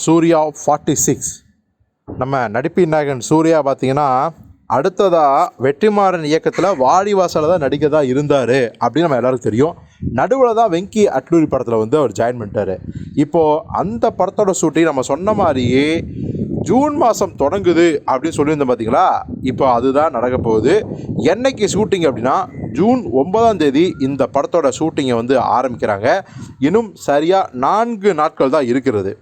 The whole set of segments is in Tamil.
சூர்யா ஃபார்ட்டி சிக்ஸ் நம்ம நடிப்பின் நாயகன் சூர்யா பார்த்தீங்கன்னா அடுத்ததாக வெற்றிமாறன் இயக்கத்தில் வாடிவாசலில் தான் நடிக்க தான் இருந்தார் அப்படின்னு நம்ம எல்லாருக்கும் தெரியும். நடுவில் தான் வெங்கி அட்லூரி படத்தில் வந்து அவர் ஜாயின் பண்ணிட்டார். இப்போது அந்த படத்தோட ஷூட்டிங் நம்ம சொன்ன மாதிரியே ஜூன் மாதம் தொடங்குது அப்படின்னு சொல்லியிருந்தோம் பார்த்தீங்களா இப்போ அதுதான் நடக்க போகுது. என்னைக்கு ஷூட்டிங் அப்படின்னா ஜூன் ஒன்பதாம் தேதி இந்த படத்தோட ஷூட்டிங்கை வந்து ஆரம்பிக்கிறாங்க. இன்னும் சரியாக நான்கு நாட்கள் தான் இருக்கிறது.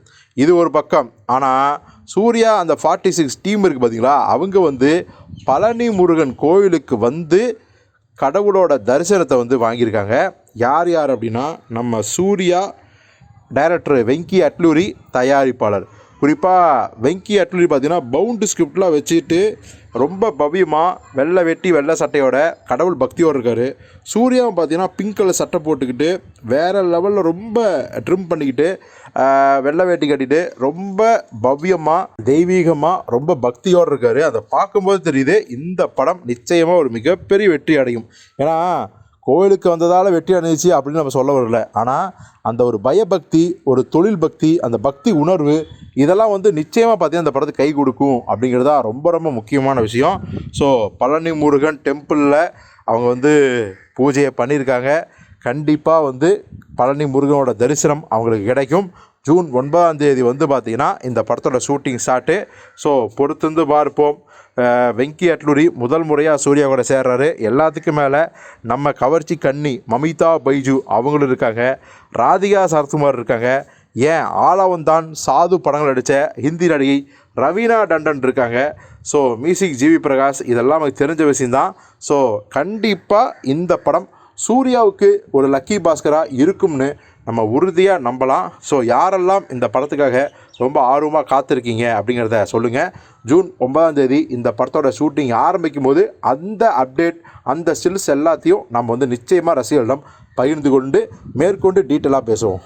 இது ஒரு பக்கம். ஆனால் சூர்யா அந்த ஃபார்ட்டி சிக்ஸ் டீம் இருக்குது பார்த்தீங்களா அவங்க வந்து பழனி முருகன் கோவிலுக்கு வந்து கடவுளோட தரிசனத்தை வந்து வாங்கியிருக்காங்க. யார் யார் அப்படின்னா நம்ம சூர்யா டைரக்டர் வெங்கி அட்லூரி தயாரிப்பாளர். குறிப்பாக வெங்கி அட்லூரி பார்த்தீங்கன்னா பவுண்டு ஸ்கிரிப்ட்லாம் வச்சுட்டு ரொம்ப பவ்யமாக வெள்ளை வெட்டி வெள்ளை சட்டையோட கடவுள் பக்தியோடு இருக்கார். சூர்யாவும் பார்த்தீங்கன்னா பிங்க் கலர் சட்டை போட்டுக்கிட்டு வேறு லெவலில் ரொம்ப ட்ரிம் பண்ணிக்கிட்டு வெள்ளை வேட்டி கட்டிட்டு ரொம்ப பவ்யமாக தெய்வீகமாக ரொம்ப பக்தியோடு இருக்கார். அதை பார்க்கும்போது தெரியுது இந்த படம் நிச்சயமாக ஒரு மிகப்பெரிய வெற்றி அடையும். ஏன்னா கோவிலுக்கு வந்ததால் வெற்றி அணிஞ்சிச்சு அப்படின்னு நம்ம சொல்ல வரல. ஆனால் அந்த ஒரு பயபக்தி ஒரு தொழில் பக்தி அந்த பக்தி உணர்வு இதெல்லாம் வந்து நிச்சயமாக பார்த்தீங்கன்னா அந்த படத்துக்கு கை கொடுக்கும் அப்படிங்கிறது தான் ரொம்ப ரொம்ப முக்கியமான விஷயம். ஸோ பழனி முருகன் டெம்பிளில் அவங்க வந்து பூஜையை பண்ணியிருக்காங்க. கண்டிப்பாக வந்து பழனி முருகனோட தரிசனம் அவங்களுக்கு கிடைக்கும். ஜூன் ஒன்பதாம் தேதி வந்து பார்த்திங்கன்னா இந்த படத்தோட ஷூட்டிங் ஸ்டார்ட்டு ஸோ பொறுத்திருந்து பார்ப்போம். வெங்கி அட்லூரி முதல் முறையாக சூர்யா கூட சேர்றாரு. எல்லாத்துக்கும் மேலே நம்ம கவர்ச்சி கன்னி மமிதா பைஜு அவங்களும் இருக்காங்க. ராதிகா சரத்குமார் இருக்காங்க. ஏன்? ஆளவந்தான் சாது படங்கள் நடித்த ஹிந்தி நடிகை ரவீனா டண்டன் இருக்காங்க. ஸோ மியூசிக் ஜிவி பிரகாஷ் இதெல்லாம் நமக்கு தெரிஞ்ச விஷயந்தான் ஸோ கண்டிப்பாக இந்த படம் சூர்யாவுக்கு ஒரு லக்கி பாஸ்கராக இருக்கும்னு நம்ம உறுதியாக நம்பலாம். ஸோ யாரெல்லாம் இந்த படத்துக்காக ரொம்ப ஆர்வமாக காத்திருக்கீங்க அப்படிங்கிறத சொல்லுங்கள் ஜூன் ஒன்பதாம் தேதி இந்த படத்தோட ஷூட்டிங் ஆரம்பிக்கும் போது அந்த அப்டேட் அந்த ஸ்டில்ஸ் எல்லாத்தையும் நம்ம வந்து நிச்சயமாக ரசிகர்களிடம் பகிர்ந்து கொண்டு மேற்கொண்டு டீட்டெயிலாக பேசுவோம்.